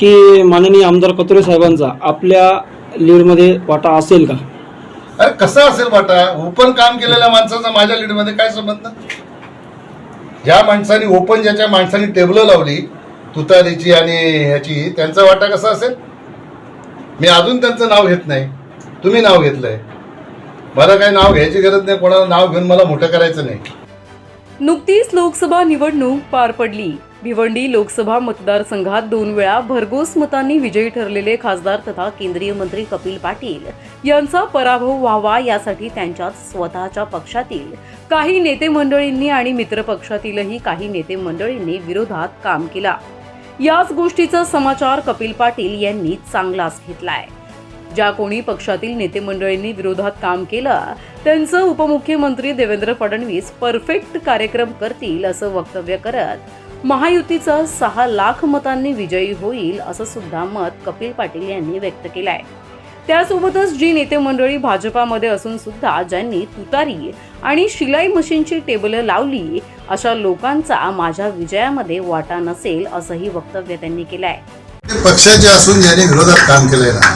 की माननीय आमदार कतुरे साहेबांचा आपल्या लीडमध्ये वाटा असेल का? अरे कसा असेल वाटा? ओपन काम केलेल्या माणसाचा माझ्या लीडमध्ये काय संबंध? ज्या माणसाने ओपन ज्याच्या माणसाने टेबल लावली तुतारीची आणि ह्याची त्यांचा वाटा कसा असेल? मी अजून त्यांचं नाव घेत नाही. तुम्ही नाव घेतलंय. मला काही नाव घ्यायची गरज नाही कोणाला नाव घेऊन मला मोठं करायचं नाही. नुकतीच लोकसभा निवडणूक पार पडली. भिवंडी लोकसभा मतदारसंघात दोन वेळा भरघोस मतांनी विजयी ठरलेले खासदार तथा केंद्रीय मंत्री कपिल पाटील यांचा पराभव व्हावा यासाठी त्यांच्यात स्वतःच्या पक्षातील काही नेते मंडळींनी आणि मित्रपक्षातीलही काही नेते मंडळींनी विरोधात काम केला. याच गोष्टीचा समाचार कपिल पाटील यांनी चांगलाच घेतलाय. ज्या कोणी पक्षातील नेते मंडळींनी विरोधात काम केलं त्यांचं उपमुख्यमंत्री देवेंद्र फडणवीस परफेक्ट कार्यक्रम करतील असं वक्तव्य करत महायुतीचा सहा लाख मतांनी विजयी होईल असं सुद्धा मत कपिल पाटील यांनी व्यक्त केलं आहे त्यासोबतच जी नेते मंडळी भाजपामध्ये असून सुद्धा ज्यांनी तुतारी आणि शिलाई मशीनची टेबलं लावली अशा लोकांचा माझ्या विजयामध्ये वाटा नसेल असंही वक्तव्य त्यांनी केलं आहे पक्षाचे असून ज्यांनी विरोधात काम केलंय ना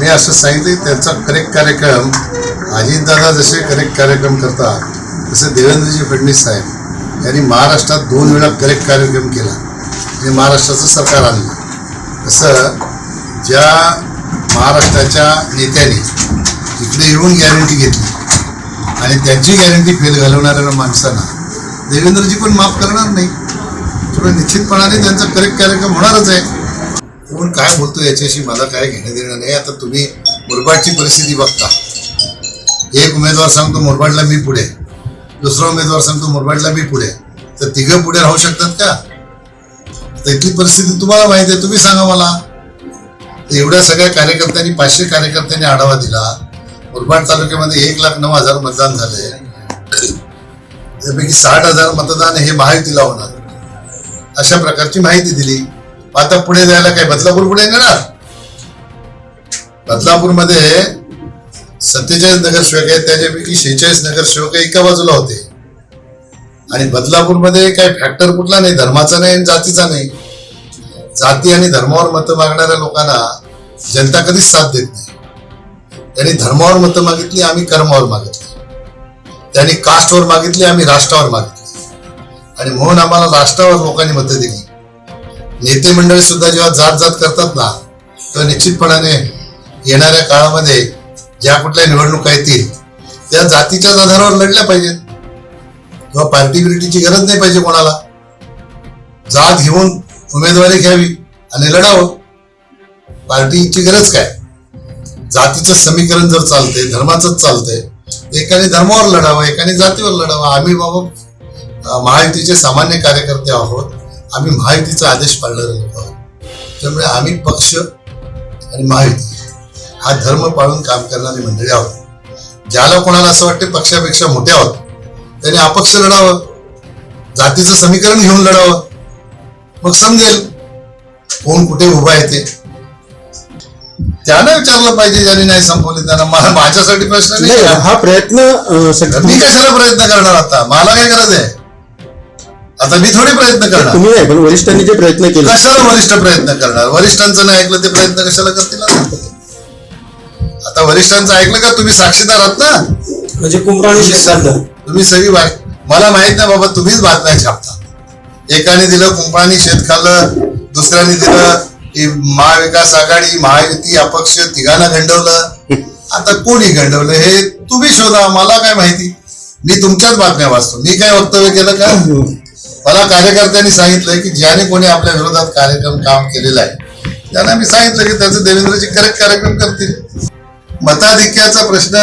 मी असं सांगितलं त्यांचा करेक्ट कार्यक्रम अजितदादा जसे करेक्ट कार्यक्रम करतात तसे देवेंद्रजी फडणवीस साहेब त्यांनी महाराष्ट्रात दोन वेळा करेक्ट कार्यक्रम केला. आणि महाराष्ट्राचं सरकार आणलं. तसं ज्या महाराष्ट्राच्या नेत्यांनी इकडे येऊन गॅरंटी घेतली आणि त्यांची गॅरंटी फेल घालवणाऱ्या माणसांना देवेंद्रजी पण माफ करणार नाही. त्यामुळे निश्चितपणाने त्यांचा करेक्ट कार्यक्रम होणारच आहे. कोण काय बोलतो याच्याशी मला काय घेणं देणं नाही. आता तुम्ही मुरबाडची परिस्थिती बघता. एक उमेदवार सांगतो मुरबाडला मी पुढे. दुसरा उमेदवार सांगतो मुरबाडला मी पुढे. तर तिघं पुढे राहू शकतात का? तर इथली परिस्थिती तुम्हाला माहिती आहे तुम्ही सांगा मला. एवढ्या सगळ्या कार्यकर्त्यांनी पाचशे कार्यकर्त्यांनी आढावा दिला. मुरबाड तालुक्यामध्ये एक लाख नऊ हजार मतदान झाले. त्यापैकी साठ हजार मतदान हे महायुतीला होणार. अशा प्रकारची माहिती दिली. आता पुढे जायला काय? बदलापूर पुढे येणार? बदलापूरमध्ये सत्तेचाळीस नगरसेवक आहेत त्याच्यापैकी शेहेचाळीस नगरसेवक एका बाजूला होते. आणि बदलापूरमध्ये काय फॅक्टर कुठला नाही धर्माचा नाही आणि जातीचा नाही. जाती आणि धर्मावर मतं मागणाऱ्या लोकांना जनता कधीच साथ देत नाही. त्यांनी धर्मावर मतं मागितली आम्ही कर्मावर मागितली. त्यांनी कास्टवर मागितली आम्ही राष्ट्रावर मागितली. आणि म्हणून आम्हाला राष्ट्रावर लोकांनी मतं दिली. नेते मंडळी सुद्धा जेव्हा जात जात करतात ना तेव्हा निश्चितपणाने येणाऱ्या काळामध्ये ज्या कुठल्या निवडणुका येतील त्या जातीच्याच आधारावर लढल्या पाहिजेत. किंवा पार्टीबिलिटीची गरज नाही पाहिजे कोणाला. जात घेऊन उमेदवारी घ्यावी आणि लढावं. पार्टीची गरज काय? जातीचं समीकरण जर चालतंय धर्माचंच चालतंय एकाने धर्मावर लढावं एकाने जातीवर लढावं आम्ही बाबा महायुतीचे सामान्य कार्यकर्ते आहोत. आम्ही महायुतीचा आदेश पाळणारे लोक आहोत. त्यामुळे आम्ही पक्ष आणि महायुती. हा धर्म पाळून काम करणारी मंडळी आहोत. ज्याला कोणाला असं वाटते पक्षापेक्षा मोठे आहोत त्याने अपक्ष लढावं जातीचं समीकरण घेऊन लढावं. मग समजेल कोण कुठे उभा येते त्यानं विचारलं पाहिजे ज्याने नाही संपवले त्यांना. मा- माझ्यासाठी प्रश्न नाही हा प्रयत्न मी कशाला प्रयत्न करणार आता? मला काय गरज आहे? आता मी थोडी प्रयत्न करणार. तुम्ही नाही पण वरिष्ठांनी जे प्रयत्न केले. कशाला वरिष्ठ प्रयत्न करणार? वरिष्ठांचं नाही ऐकलं ते प्रयत्न कशाला करतील वरिष्ठांचं ऐकलं का? तुम्ही साक्षीदार आहात ना? म्हणजे शेतकऱ्यांना तुम्ही सगळी बात मला माहीत नाही बाबा तुम्हीच बातम्या छापता. एकाने दिलं कुंपणाने शेत खाल्लं दुसऱ्याने दिलं की महाविकास आघाडी महायुती अपक्ष तिघांना गंडवलं. आता कोणी गंडवलं? हे तुम्ही शोधा मला काय माहिती? मी तुमच्याच बातम्या वाचतो. मी काय वक्तव्य केलं का? मला कार्यकर्त्यांनी सांगितलं की ज्याने कोणी आपल्या विरोधात कार्यक्रम काम केलेला आहे त्यांना मी सांगितलं की त्याचं देवेंद्रजी करेक्ट कार्यक्रम करतील. मताधिक्याचा प्रश्न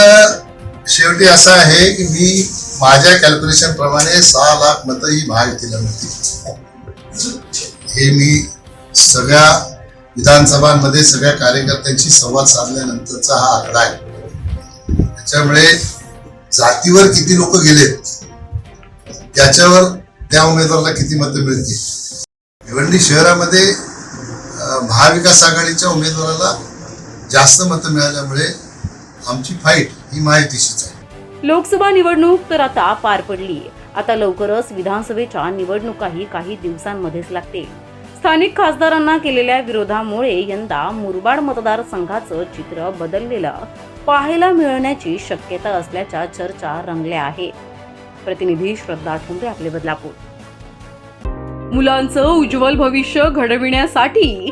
शेवटी असा आहे की मी माझ्या कॅल्क्युलेशन प्रमाणे सहा लाख मतं ही महायुतीला मिळतील. हे मी सगळ्या विधानसभांमध्ये सगळ्या कार्यकर्त्यांशी संवाद साधल्यानंतरचा हा आकडा आहे. त्याच्यामुळे जातीवर किती लोक गेलेत त्याच्यावर त्या उमेदवाराला किती मतं मिळतील? भिवंडी शहरामध्ये महाविकास आघाडीच्या उमेदवाराला जास्त मतं मिळाल्यामुळे आमची फाईट ही माहितीशीच आहे. लोकसभा निवडणूक तर आता पार पडली. आता लवकरच विधानसभेच्या निवडणुकाही काही दिवसांमध्येच लागतील. स्थानिक खासदारांना केलेल्या विरोधामुळे यंदा मुरबाड मतदारसंघाचं चित्र बदललेलं पाहायला मिळण्याची शक्यता असल्याच्या चर्चा रंगल्या आहे. प्रतिनिधी श्रद्धा ठुंबे आपले बदलापूर. मुलांचं उज्ज्वल भविष्य घडविण्यासाठी